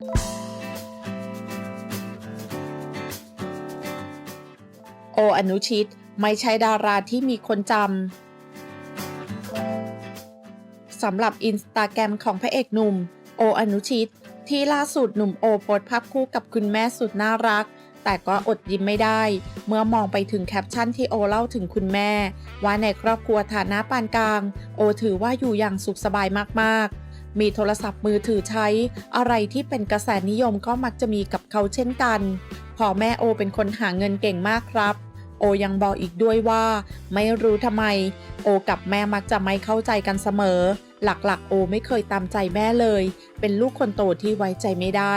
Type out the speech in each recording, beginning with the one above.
โออนุชิตไม่ใช่ดาราที่มีคนจำสำหรับอินสตาแกรมของพระเอกหนุ่ม โออนุชิต ที่ล่าสุดหนุ่มโอโพสภาพคู่กับคุณแม่สุดน่ารัก แต่ก็อดยิ้มไม่ได้ เมื่อมองไปถึงแคปชั่นที่โอเล่าถึงคุณแม่ ว่าในครอบครัวฐานะปานกลาง โอถือว่าอยู่อย่างสุขสบายมากๆ มีโทรศัพท์มือถือใช้ อะไรที่เป็นกระแสนิยมก็มักจะมีกับเขาเช่นกันพอแม่โอเป็นคนหาเงินเก่งมากครับ โอยังบอกอีกด้วยว่า ไม่รู้ทำไม โอกับแม่มักจะไม่เข้าใจกันเสมอ หลักๆ โอไม่เคยตามใจแม่เลย เป็นลูกคนโตที่ไว้ใจไม่ได้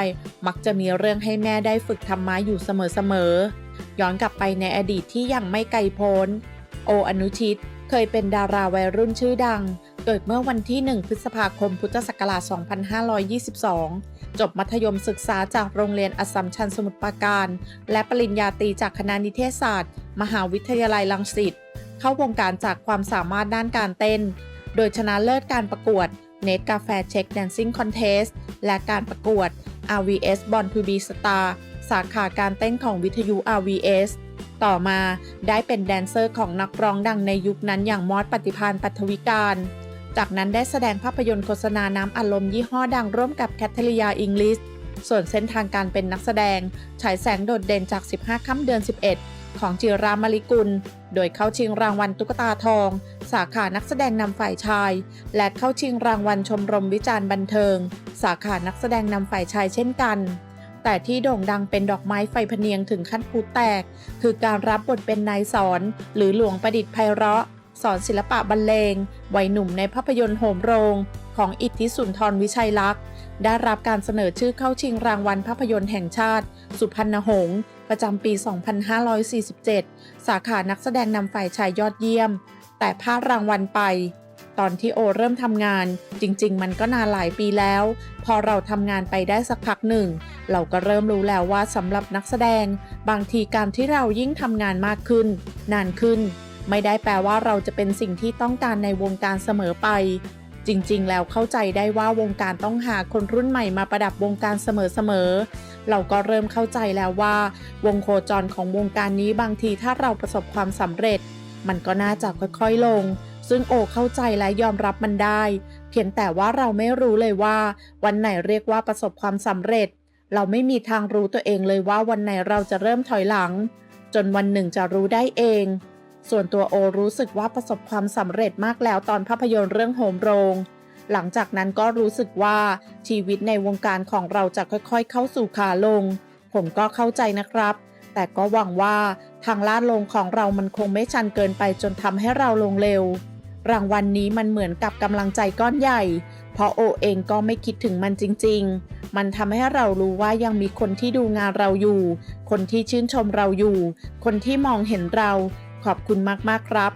มักจะมีเรื่องให้แม่ได้ฝึกธรรมะอยู่เสมอๆย้อนกลับไปในอดีตที่ยังไม่ไกลโพ้น โออนุชิตเคยเป็นดาราวัยรุ่นชื่อดัง เกิดเมื่อวันที่ 1 พฤษภาคม พุทธศักราช 2522 จบมัธยมศึกษาจากโรงเรียนอัสสัมชัญสมุทรปราการ และปริญญาตรีจากคณะนิเทศศาสตร์ มหาวิทยาลัยรังสิต เข้าวงการจากความสามารถด้านการเต้น โดยชนะเลิศการประกวด Net Cafe Check Dancing Contest และการประกวด RVS Born to be Star สาขาการเต้นของวิทยุ RVS ต่อมาได้เป็นแดนเซอร์ของนักร้องดังในยุคนั้นอย่างมอสปฏิพานปัทวิการ จากนั้นได้แสดงภาพยนตร์โฆษณาน้ำอารมณ์ยี่ห้อดังร่วมกับแคทเธอรียาอิงลิสส่วนเส้นทางการเป็นนักแสดง ฉายแสงโดดเด่นจาก 15 ค่ำเดือน 11 ของจิรามาริกุล โดยเข้าชิงรางวัลตุ๊กตาทอง สาขานักแสดงนำฝ่ายชาย และเข้าชิงรางวัลชมรมวิจารณ์บันเทิง สาขานักแสดงนำฝ่ายชายเช่นกัน แต่ที่โด่งดังเป็นดอกไม้ไฟพเนียงถึงขั้นพูแตก คือการรับบทเป็นนายสอนหรือหลวงประดิษฐ์ไพเราะ สอนศิลปะบรรเลงวัยหนุ่มในภาพยนตร์โหมโรง ของอิทธิสุนทรวิชัยลักษณ์ ได้รับการเสนอชื่อเข้าชิงรางวัลภาพยนตร์แห่งชาติ สุพรรณหงษ์ประจำปี 2547 สาขานักแสดงนำฝ่ายชายยอดเยี่ยม แต่พลาดรางวัลไป ตอนที่โอเริ่มทำงาน จริง ๆ มันก็นานหลายปีแล้ว พอเราทำงานไปได้สักพักหนึ่ง เราก็เริ่มรู้แล้วว่าสำหรับนักแสดง บางทีการที่เรายิ่งทำงานมากขึ้น นานขึ้น ไม่ได้แปลว่าเราจะเป็นสิ่งที่ต้องการในวงการเสมอไป จริงๆ แล้วเข้าใจได้ว่าวงการต้องหาคนรุ่นใหม่มาประดับวงการเสมอๆ เราก็เริ่มเข้าใจแล้วว่า วงโคจรของวงการนี้บางทีถ้าเราประสบความสำเร็จ มันก็น่าจะค่อยๆลง ซึ่งโอเข้าใจและยอมรับมันได้ เพียงแต่ว่าเราไม่รู้เลยว่า วันไหนเรียกว่าประสบความสำเร็จ เราไม่มีทางรู้ตัวเองเลยว่าวันไหนเราจะเริ่มถอยหลัง จนวันหนึ่งจะรู้ได้เอง ส่วนตัวโอรู้สึกว่าประสบความสำเร็จมากแล้วตอนภาพยนตร์เรื่องโฮมโรง หลังจากนั้นก็รู้สึกว่าชีวิตในวงการของเราจะค่อยๆ เข้าสู่ขาลง ผมก็เข้าใจนะครับ แต่ก็หวังว่าทางลาดลงของเรามันคงไม่ชันเกินไปจนทำให้เราลงเร็ว รางวัลนนี้มันเหมือนกับกำลังใจก้อนใหญ่ เพราะโอเองก็ไม่คิดถึงมันจริง ๆ มันทำให้เรารู้ว่ายังมีคนที่ดูงานเราอยู่ คนที่ชื่นชมเราอยู่ คนที่มองเห็นเรา ขอบคุณมากๆครับ